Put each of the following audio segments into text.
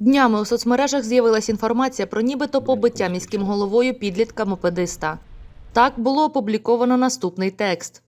Днями у соцмережах з'явилася інформація про нібито побиття міським головою підлітка мопедиста. Так було опубліковано наступний текст.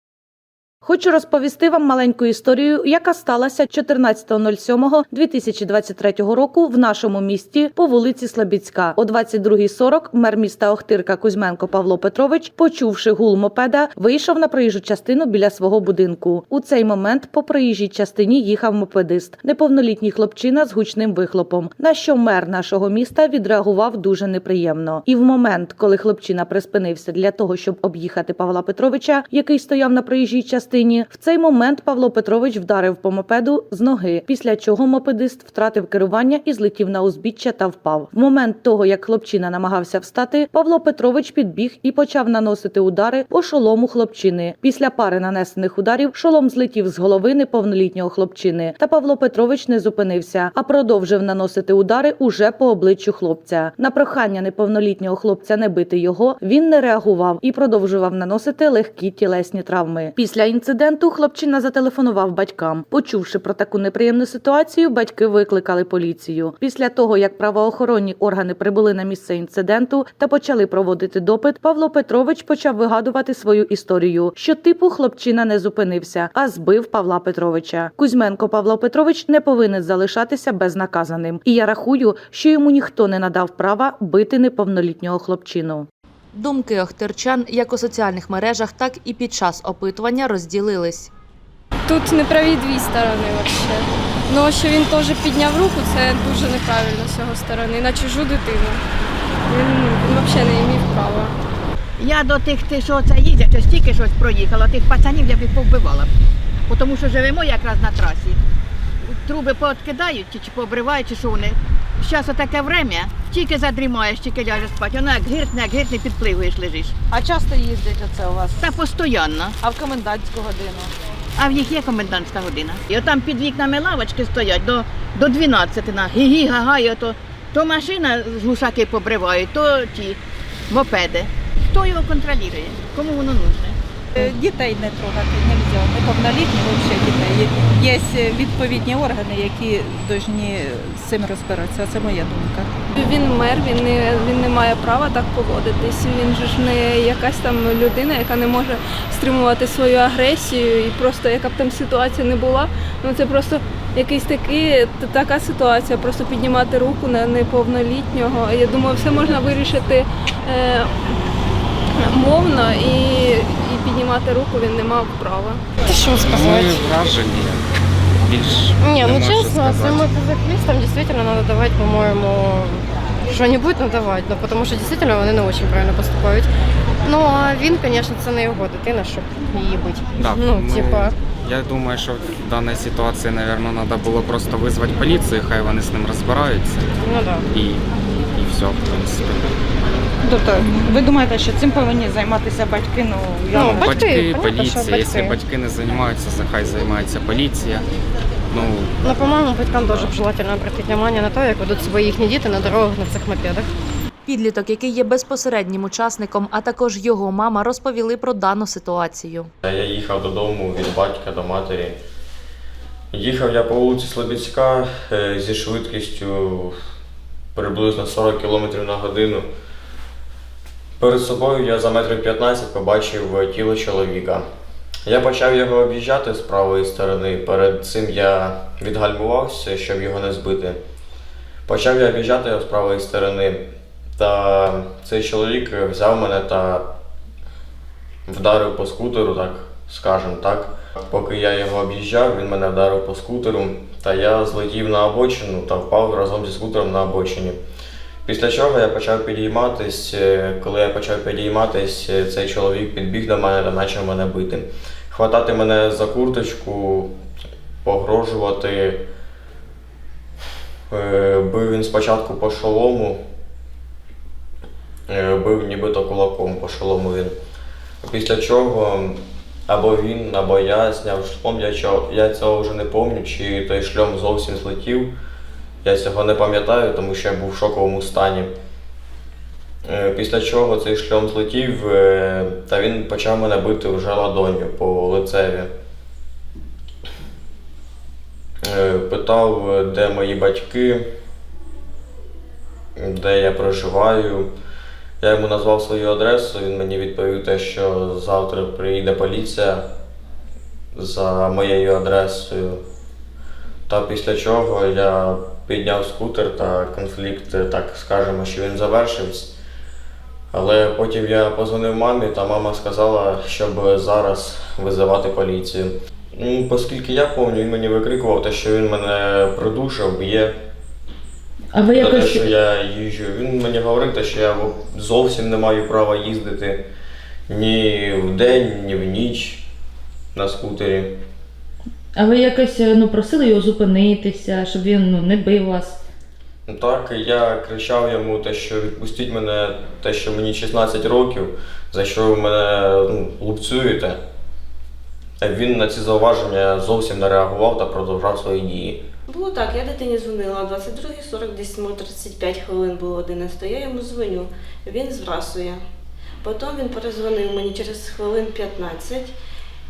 Хочу розповісти вам маленьку історію, яка сталася 14.07.2023 року в нашому місті по вулиці Слобідська. О 22.40 мер міста Охтирка Кузьменко Павло Петрович, почувши гул мопеда, вийшов на проїжджу частину біля свого будинку. У цей момент по проїжджій частині їхав мопедист, неповнолітній хлопчина з гучним вихлопом. На що мер нашого міста відреагував дуже неприємно. І в момент, коли хлопчина приспинився для того, щоб об'їхати Павла Петровича, який стояв на проїжджій частині, в цей момент Павло Петрович вдарив по мопеду з ноги, після чого мопедист втратив керування і злетів на узбіччя та впав. В момент того, як хлопчина намагався встати, Павло Петрович підбіг і почав наносити удари по шолому хлопчини. Після пари нанесених ударів шолом злетів з голови неповнолітнього хлопчини. Та Павло Петрович не зупинився, а продовжив наносити удари уже по обличчю хлопця. На прохання неповнолітнього хлопця не бити його він не реагував і продовжував наносити легкі тілесні травми. Після інциденту хлопчина зателефонував батькам. Почувши про таку неприємну ситуацію, батьки викликали поліцію. Після того, як правоохоронні органи прибули на місце інциденту та почали проводити допит, Павло Петрович почав вигадувати свою історію, що типу хлопчина не зупинився, а збив Павла Петровича. Кузьменко Павло Петрович не повинен залишатися безнаказаним. І я рахую, що йому ніхто не надав права бити неповнолітнього хлопчину. Думки охтирчан як у соціальних мережах, так і під час опитування розділились. Тут неправі дві сторони взагалі. Ну, що він теж підняв руку, це дуже неправильно з його сторони, на чужу дитину. Він, він взагалі не мав права. Я до тих, ти, що це їздять, ось тільки щось проїхала, тих пацанів я б їх повбивала. б. Тому що живемо якраз на трасі. Труби пооткидають чи, чи пообривають, чи що вони. Зараз таке время, тільки задрімаєш, тільки ляжеш спати. Воно як гиртне, як гиртне, підпливуєш, лежиш. А часто їздять оце у вас? Та постійно. А в комендантську годину? А в них є комендантська година. І отам під вікнами лавочки стоять до, до 12 на гі гага, і ото, то машина з глушаки побривають, то ті мопеди. Хто його контролює? Кому воно нужне? Е, Дітей не трогати не можна, неповнолітні взагалі дітей. Є відповідні органи, які повинні з цим розбиратися. Це моя думка. Він мер, він не, він не має права так поводитись. Він же ж не якась там людина, яка не може стримувати свою агресію і просто яка б там ситуація не була. Ну це просто якийсь такий, така ситуація, просто піднімати руку на неповнолітнього. Я думаю, все можна вирішити е, мовно і, піднімати руку він не мав права. Та що сказати? Мої враження більш Не, ну честно, сказати. своим мотоциклистам действительно надо давать, по-моему, что-нибудь ну, потому що действительно вони не очень правильно поступають. Ну, а він, конечно, це не його дитина, щоб її бити. Да, ну, ми- типа, Я думаю, що в даній ситуації, мабуть, треба було просто визвати поліцію, хай вони з ним розбираються ну да. і, і все, в принципі. Тобто, ви думаєте, що цим повинні займатися батьки? Ну, я Ну, батьки, Батьки, понятно, що поліція, якщо батьки. батьки не займаються, то хай займається поліція. Ну, Ну, по-моєму, батькам дуже желательно обратити внимание на те, як ведуть себе їхні діти на дорогах на цих мопедах. Підліток, який є безпосереднім учасником, а також його мама, розповіли про дану ситуацію. Я їхав додому від батька до матері. Їхав я по вулиці Слобідська е, зі швидкістю приблизно 40 км на годину. Перед собою я за метрів 15 побачив тіло чоловіка. Я почав його об'їжджати з правої сторони. Перед цим я відгальмувався, щоб його не збити. Почав я об'їжджати його з правої сторони. Та цей чоловік взяв мене та вдарив по скутеру, так скажем так. Поки я його об'їжджав, він мене вдарив по скутеру, та я злетів на обочину та впав разом зі скутером на обочині. Після чого я почав підійматись. Е, Коли я почав підійматись, е, цей чоловік підбіг до мене та почав мене бити. Хватати мене за курточку, погрожувати. Е, Бив він спочатку по шолому, бив нібито кулаком по шолому він. Після чого або він, або я зняв шльом, я, чо- я цього вже не пам'ятаю, чи той шльом зовсім злетів. Я цього не пам'ятаю, тому що я був в шоковому стані. Е, Після чого цей шльом злетів, е, та він почав мене бити вже ладонью по лицеві. Е, Питав, де мої батьки. де я проживаю. Я йому назвав свою адресу, він мені відповів те, що завтра приїде поліція за моєю адресою. Та після чого я підняв скутер та конфлікт, так скажемо, що він завершився. Але потім я позвонив мамі, та мама сказала, щоб зараз визивати поліцію. Ну, оскільки я пам'ятаю, він мені викрикував те, що він мене придушив, б'є. А ви За те, що я їжджу. Він мені говорив, те, що я зовсім не маю права їздити ні в день, ні в ніч на скутері. а ви якось ну просили його зупинитися, щоб він ну не бив вас? Ну Так, я кричав йому те, що відпустіть мене, те, що мені 16 років, за що ви мене ну, лупцюєте. Він на ці зауваження зовсім не реагував та продовжав свої дії. Було так, я дитині дзвонила о 22.40, десь ну, 35 хвилин було 11, я йому дзвоню, він збрасує. Потім він перезвонив мені через хвилин 15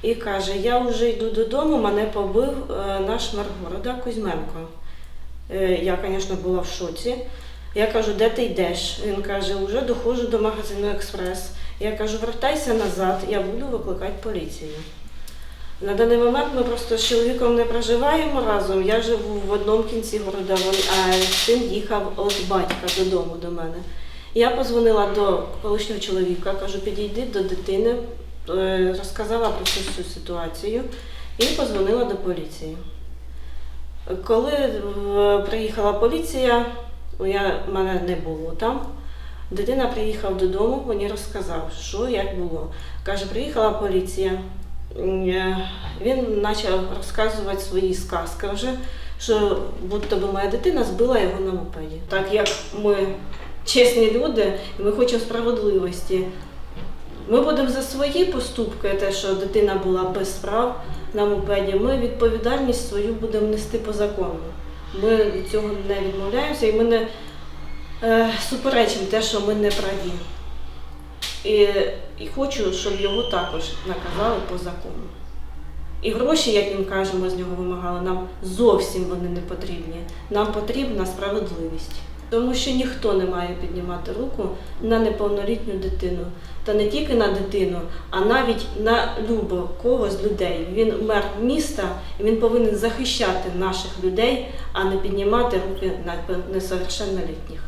і каже, я вже йду додому, мене побив е, наш мер города Кузьменко. Е, Я, звісно, була в шоці. Я кажу, де ти йдеш? Він каже, вже доходжу до магазину Експрес. Я кажу, вертайся назад, я буду викликати поліцію. На даний момент ми просто з чоловіком не проживаємо разом. Я живу в одному кінці города, а син їхав від батька додому до мене. Я позвонила до колишнього чоловіка, кажу, підійди до дитини, е, розказала про всю цю ситуацію і позвонила до поліції. Коли е, приїхала поліція, я, мене не було там. Дитина приїхав додому, мені розказав, що як було. Каже, приїхала поліція. Він почав розказувати свої сказки вже, що будь-то би моя дитина збила його на мопеді. Так як ми чесні люди, і ми хочемо справедливості. Ми будемо за свої поступки, те, що дитина була без прав на мопеді, ми відповідальність свою будемо нести по закону. Ми від цього не відмовляємося і ми не е, суперечимо те, що ми не праві. І, і хочу, щоб його також наказали по закону. І гроші, як він каже, ми з нього вимагали, нам зовсім вони не потрібні. Нам потрібна справедливість. Тому що ніхто не має піднімати руку на неповнолітню дитину. Та не тільки на дитину, а навіть на любого кого з людей. Він мер міста і він повинен захищати наших людей, а не піднімати руки на несовершеннолітніх.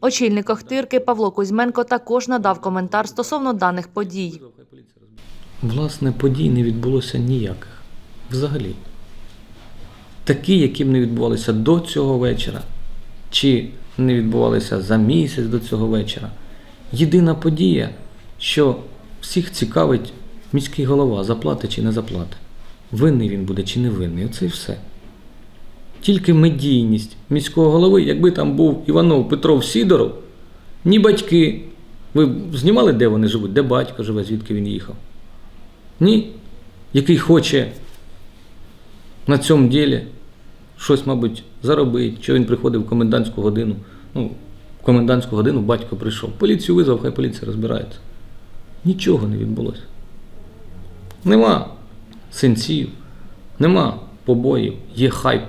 Очільник Охтирки Павло Кузьменко також надав коментар стосовно даних подій. Власне, подій не відбулося ніяких. Взагалі. Такі, які б не відбувалися до цього вечора, чи не відбувалися за місяць до цього вечора. Єдина подія, що всіх цікавить міський голова, заплати чи не заплати. Винний він буде чи не винний. Оце і все. Тільки медійність міського голови, якби там був Іванов Петров Сідоров, ні батьки. Ви знімали, де вони живуть, де батько живе, звідки він їхав? Ні. Який хоче на цьому ділі щось, мабуть, заробити, що він приходив в комендантську годину. Ну, в комендантську годину батько прийшов. Поліцію визвав, хай поліція розбирається. Нічого не відбулося. Нема синців, нема побоїв, є хайп.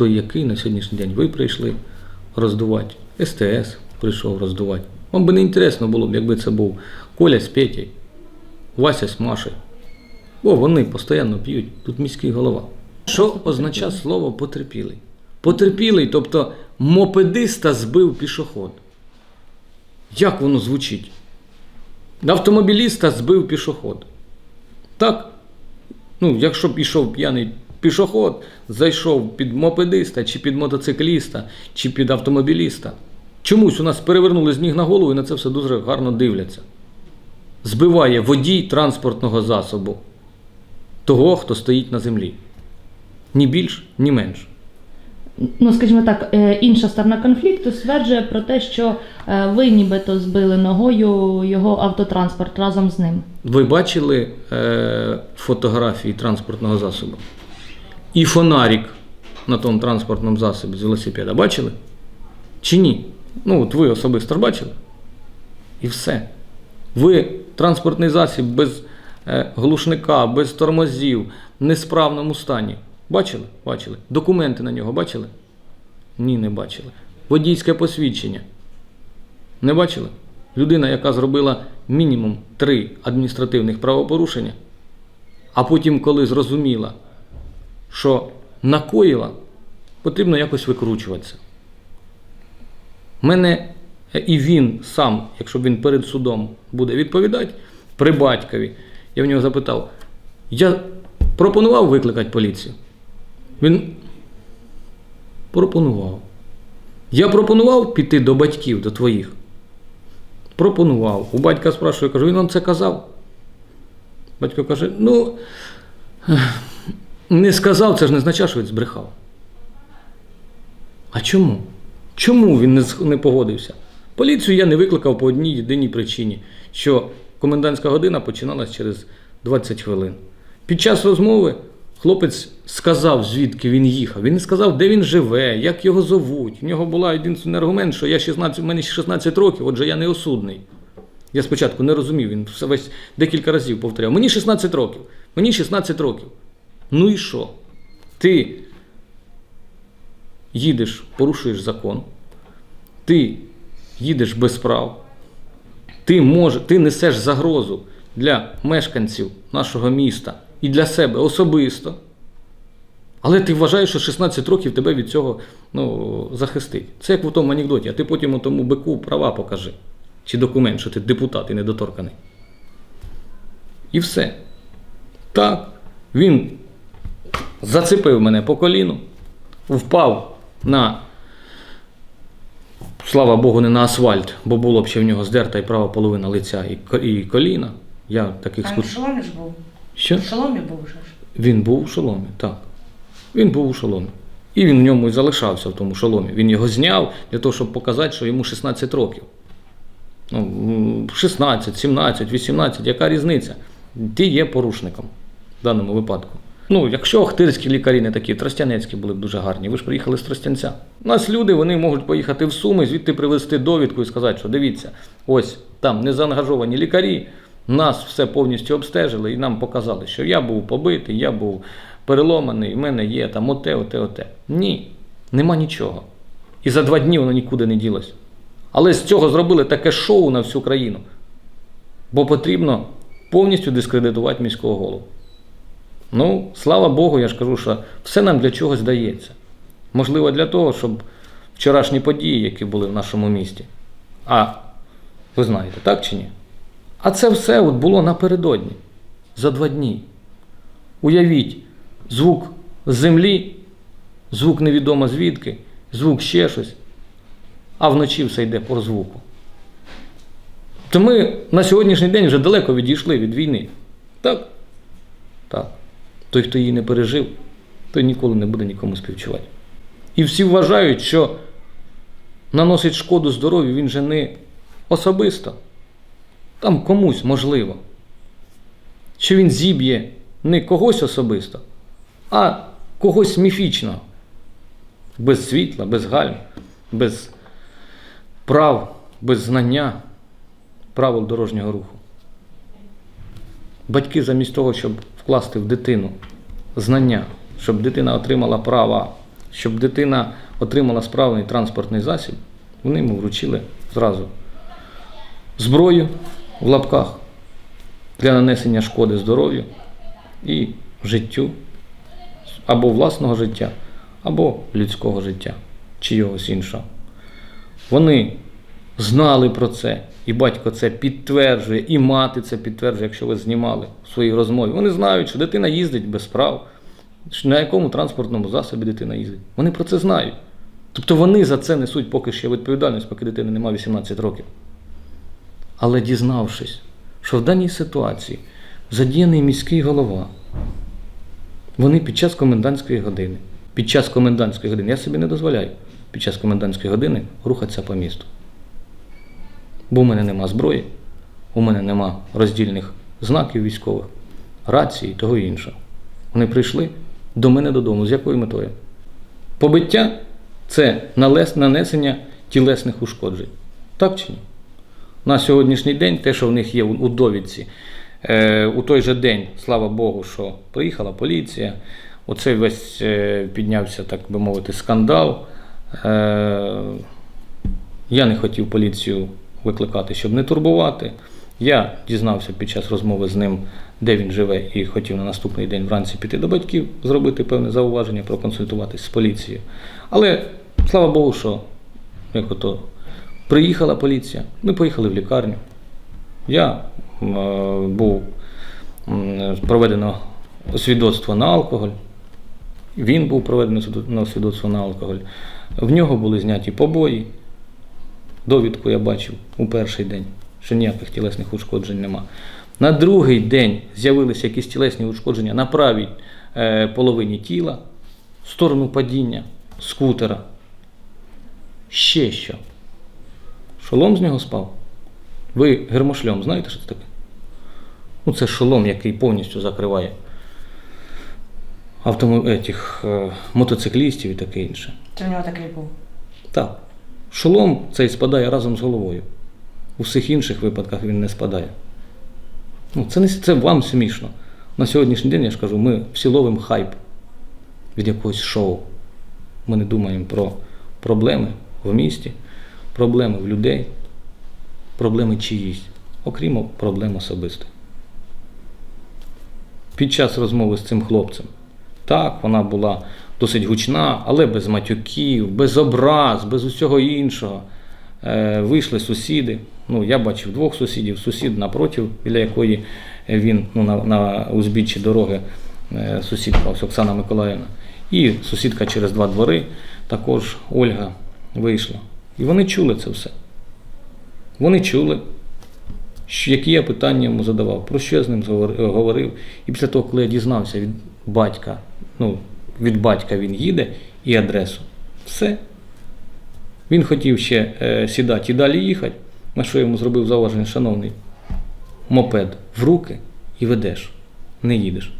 Той, який на сьогоднішній день ви прийшли роздувати. СТС прийшов роздувати. Вам би не інтересно було б, якби це був Коля з Петєю, Вася з Машею. Бо вони постійно п'ють, тут міський голова. Що означає слово потерпілий? Потерпілий, тобто мопедиста збив пішоход. Як воно звучить? Автомобіліста збив пішоход. Так? Ну, якщо б ішов п'яний пішоход, зайшов під мопедиста, чи під мотоцикліста, чи під автомобіліста. Чомусь у нас перевернули з ніг на голову і на це все дуже гарно дивляться. Збиває водій транспортного засобу того, хто стоїть на землі. Ні більш, ні менш. Ну, скажімо так, е, інша сторона конфлікту стверджує про те, що е, ви нібито збили ногою його автотранспорт разом з ним. Ви бачили е, фотографії транспортного засобу? І фонарик на тому транспортному засобі з велосипеда бачили? Чи ні? Ну, от ви особисто бачили? І все. Ви транспортний засіб без е, глушника, без тормозів, в несправному стані. Бачили? Бачили. Документи на нього бачили? Ні, не бачили. водійське посвідчення. Не бачили? Людина, яка зробила мінімум три адміністративних правопорушення, а потім, коли зрозуміла, що накоїла, потрібно якось викручуватися. Мене е, і він сам, якщо він перед судом буде відповідати при батькові, я в нього запитав: я пропонував викликати поліцію. Він пропонував. Я пропонував піти до батьків, до твоїх. Пропонував. У батька спрашиваю, кажу, він вам це казав? Батько каже: ну, не сказав, це ж не означає, що він збрехав. А чому? Чому він не, погодився? Поліцію я не викликав по одній єдиній причині, що комендантська година починалась через 20 хвилин. Під час розмови хлопець сказав, звідки він їхав. Він не сказав, де він живе, як його зовуть. В нього була єдиний аргумент, що я 16, в мене 16 років, отже, я не осудний. Я спочатку не розумів, він весь декілька разів повторяв. Мені 16 років, мені 16 років. Ну і що? Ти їдеш, порушуєш закон, ти їдеш без прав, ти, може, ти несеш загрозу для мешканців нашого міста і для себе особисто. Але ти вважаєш, що 16 років тебе від цього ну, захистить. Це як в тому анекдоті, а ти потім у тому бику права покажи. Чи документ, що ти депутат і недоторканий. І все. Так, він зацепив мене по коліну, впав на, слава Богу, не на асфальт, бо було б ще в нього здерта і права половина лиця і, коліна. Я таких А він спут... в шоломі ж був. Що? В шоломі був вже ж. Він був у шоломі, так. Він був у шоломі. І він в ньому і залишався в тому шоломі. Він його зняв для того, щоб показати, що йому 16 років. Ну, 16, 17, 18, яка різниця? Ти є порушником в даному випадку. Ну, якщо охтирські лікарі не такі, тростянецькі були б дуже гарні. Ви ж приїхали з Тростянця. У нас люди вони можуть поїхати в Суми, звідти привезти довідку і сказати, що дивіться, ось там незаангажовані лікарі, нас все повністю обстежили і нам показали, що я був побитий, я був переломаний, в мене є там оте, оте, оте. Ні, нема нічого. І за два дні воно нікуди не ділося. Але з цього зробили таке шоу на всю країну. Бо потрібно повністю дискредитувати міського голову. Ну, слава Богу, я ж кажу, що все нам для чогось дається. Можливо, для того, щоб вчорашні події, які були в нашому місті. А ви знаєте, так чи ні? А це все от було напередодні, за два дні. Уявіть, звук з землі, звук невідомо звідки, звук ще щось, а вночі все йде по звуку. То ми на сьогоднішній день вже далеко відійшли від війни. Так? Так. Той, хто її не пережив, той ніколи не буде нікому співчувати. І всі вважають, що наносить шкоду здоров'ю він же не особисто. Там комусь можливо. Що він зіб'є не когось особисто, а когось міфічного. Без світла, без гальм, без прав, без знання правил дорожнього руху. Батьки замість того, щоб вкласти в дитину знання, щоб дитина отримала права, щоб дитина отримала справний транспортний засіб, вони йому вручили зразу зброю в лапках для нанесення шкоди здоров'ю і життю або власного життя, або людського життя, чийогось іншого. Вони знали про це, і батько це підтверджує, і мати це підтверджує, якщо ви знімали в своїй розмові. Вони знають, що дитина їздить без прав, на якому транспортному засобі дитина їздить. Вони про це знають. Тобто вони за це несуть поки ще відповідальність, поки дитини немає 18 років. Але дізнавшись, що в даній ситуації задіяний міський голова, вони під час комендантської години, під час комендантської години, я собі не дозволяю під час комендантської години рухатися по місту. Бо у мене нема зброї, у мене нема роздільних знаків військових, рації і того іншого. Вони прийшли до мене додому. З якою метою? Побиття це нанесення тілесних ушкоджень. Так чи ні? На сьогоднішній день те, що в них є у довідці, е, у той же день, слава Богу, що приїхала поліція, оце весь е, піднявся, так би мовити, скандал. Е, Я не хотів поліцію викликати, щоб не турбувати. Я дізнався під час розмови з ним, де він живе, і хотів на наступний день вранці піти до батьків, зробити певне зауваження, проконсультуватись з поліцією. Але слава Богу, що як ото приїхала поліція, ми поїхали в лікарню. Я е, був проведено свідоцтво на алкоголь. Він був проведено свідо- свідоцтво на алкоголь. В нього були зняті побої. Довідку я бачив у перший день, що ніяких тілесних ушкоджень нема. На другий день з'явилися якісь тілесні ушкодження на правій е, половині тіла, в сторону падіння скутера. Ще що? Шолом з нього спав? Ви гермошльом знаєте, що це таке? Ну, це шолом, який повністю закриває автомо... етих, е, мотоциклістів і таке інше. Це в нього такий був. Так. Шолом цей спадає разом з головою. У всіх інших випадках він не спадає. Ну, це, не, це вам смішно. На сьогоднішній день, я ж кажу, ми всі ловимо хайп від якогось шоу. Ми не думаємо про проблеми в місті, проблеми в людей, проблеми чиїсь, окрім проблем особистих. Під час розмови з цим хлопцем, так, вона була досить гучна, але без матюків, без образ, без усього іншого. Е, вийшли сусіди. Ну, я бачив двох сусідів, сусід напротив, біля якої він ну, на, на узбіччі дороги, е, сусідка ось Оксана Миколаївна. І сусідка через два двори, також Ольга вийшла. І вони чули це все. Вони чули, які я питання йому задавав, про що я з ним говорив. І після того, коли я дізнався від батька, ну, від батька він їде і адресу. Все. Він хотів ще е, сідати і далі їхати, на що йому зробив зауваження, шановний, мопед в руки і ведеш, не їдеш.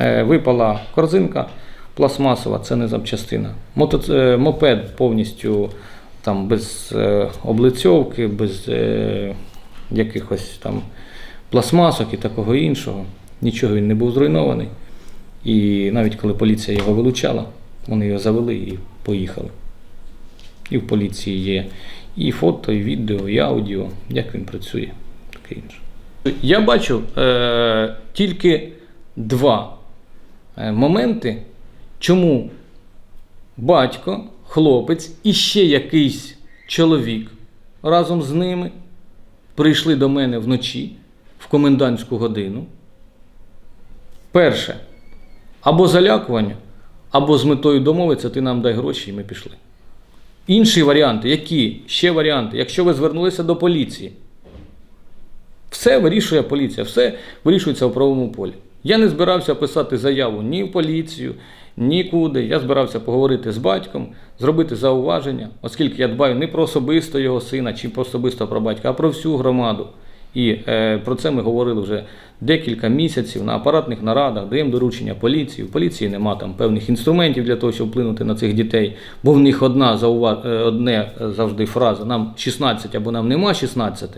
Е, випала корзинка пластмасова, це не запчастина. Мото, е, мопед повністю там без е, облицьовки, без е, якихось там пластмасок і такого іншого. Нічого він не був зруйнований. І навіть коли поліція його вилучала, вони його завели і поїхали. І в поліції є і фото, і відео, і аудіо, як він працює, таке інше. Я бачу е, тільки два е, моменти, чому батько, хлопець і ще якийсь чоловік разом з ними прийшли до мене вночі в комендантську годину. Перше, або залякування, або з метою домовитися, ти нам дай гроші, і ми пішли. Інші варіанти, які ще варіанти, якщо ви звернулися до поліції, все вирішує поліція, все вирішується в правовому полі. Я не збирався писати заяву ні в поліцію, нікуди. Я збирався поговорити з батьком, зробити зауваження, оскільки я дбаю не про особисто його сина чи про особисто про батька, а про всю громаду. І е, про це ми говорили вже декілька місяців на апаратних нарадах, даємо доручення поліції. В поліції нема там певних інструментів для того, щоб вплинути на цих дітей, бо в них одна заува... е, одне е, завжди фраза: нам 16 або нам нема 16.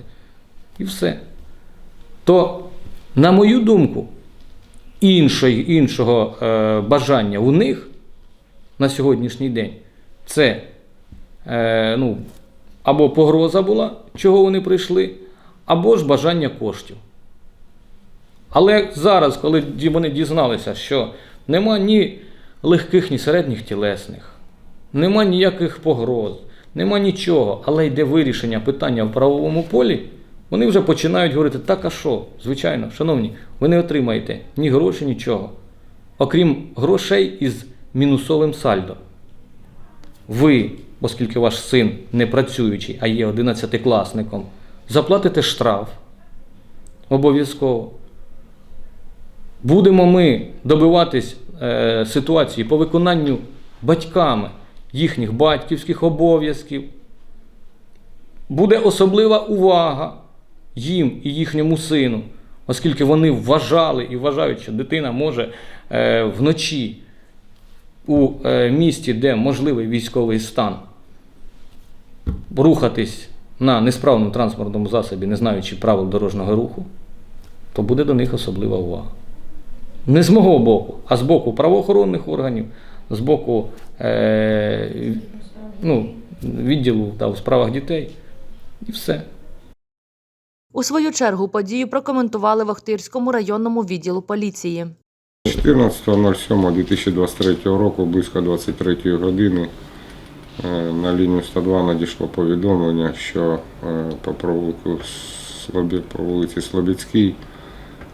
І все. То, на мою думку, іншої, іншого е, бажання у них на сьогоднішній день це е, ну, або погроза була, чого вони прийшли, або ж бажання коштів. Але зараз, коли вони дізналися, що нема ні легких, ні середніх тілесних, нема ніяких погроз, нема нічого, але йде вирішення питання в правовому полі, вони вже починають говорити, так а що? Звичайно, шановні, ви не отримаєте ні гроші, нічого. Окрім грошей із мінусовим сальдо. Ви, оскільки ваш син не працюючий, а є 11-класником, заплатите штраф обов'язково. Будемо ми добиватись е, ситуації по виконанню батьками їхніх батьківських обов'язків. Буде особлива увага їм і їхньому сину, оскільки вони вважали і вважають, що дитина може е, вночі у е, місті, де можливий військовий стан, рухатись на несправному транспортному засобі, не знаючи правил дорожнього руху, то буде до них особлива увага. Не з мого боку, а з боку правоохоронних органів, з боку е, ну, відділу та, у справах дітей і все. У свою чергу подію прокоментували в Охтирському районному відділу поліції. 14.07.2023 року близько 23 години на лінію 102 надійшло повідомлення, що е, по провулку по вулиці Слобідській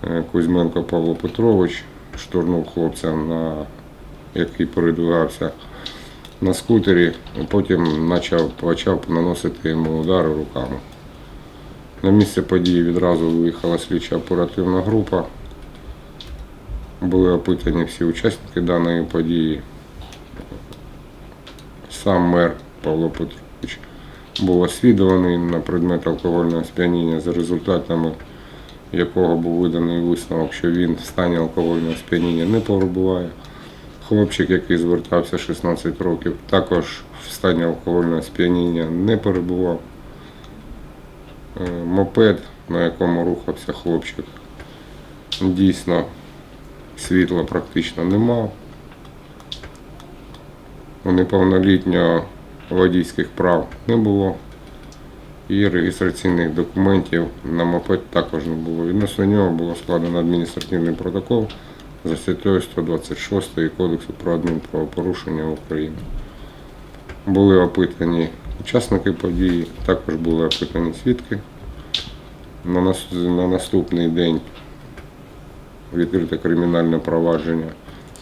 е, Кузьменко Павло Петрович штурнув хлопця, на який передвигався на скутері, потім почав, почав наносити йому удари руками. На місце події відразу виїхала слідча оперативна група. Були опитані всі учасники даної події. Сам мер Павло Петрович був освідуваний на предмет алкогольного сп'яніння, за результатами якого був виданий висновок, що він в стані алкогольного сп'яніння не перебуває. Хлопчик, який звертався 16 років, також в стані алкогольного сп'яніння не перебував. Е, Мопед, на якому рухався хлопчик, дійсно світла практично не мав. У неповнолітнього водійських прав не було. І реєстраційних документів на мопед також не було. Відносно нього було складено адміністративний протокол за статтею 126 Кодексу про адмінправопорушення України. Були опитані учасники події, також були опитані свідки. На, нас, на наступний день відкрите кримінальне провадження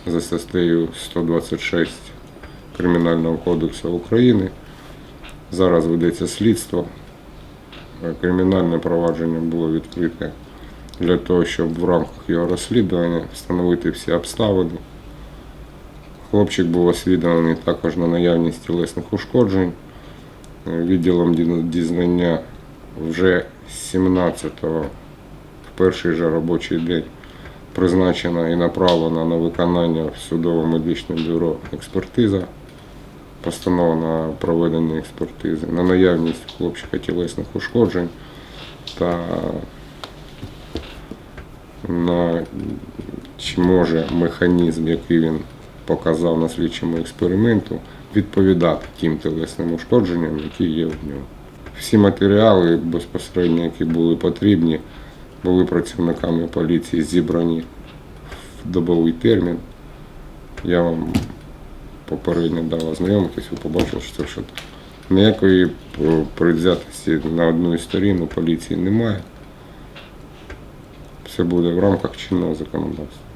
за статтею 126 Кримінального кодексу України. Зараз ведеться слідство. Кримінальне провадження було відкрите для того, щоб в рамках його розслідування встановити всі обставини. Хлопчик був освідомлений також на наявність тілесних ушкоджень. Відділом дізнання вже 17-го, в перший же робочий день, призначена і направлена на виконання в судово-медичне бюро експертиза, постанова на проведення експертизи, на наявність хлопчика тілесних ушкоджень та на чи може механізм, який він показав на слідчому експерименту, відповідати тим тілесним ушкодженням, які є в нього. Всі матеріали безпосередньо, які були потрібні, були працівниками поліції зібрані в добовий термін. Я вам попередньо дав знайомитись, ви що це що. Ніякої е, предвзятості на одну із сторін у поліції немає. Все буде в рамках чинного законодавства.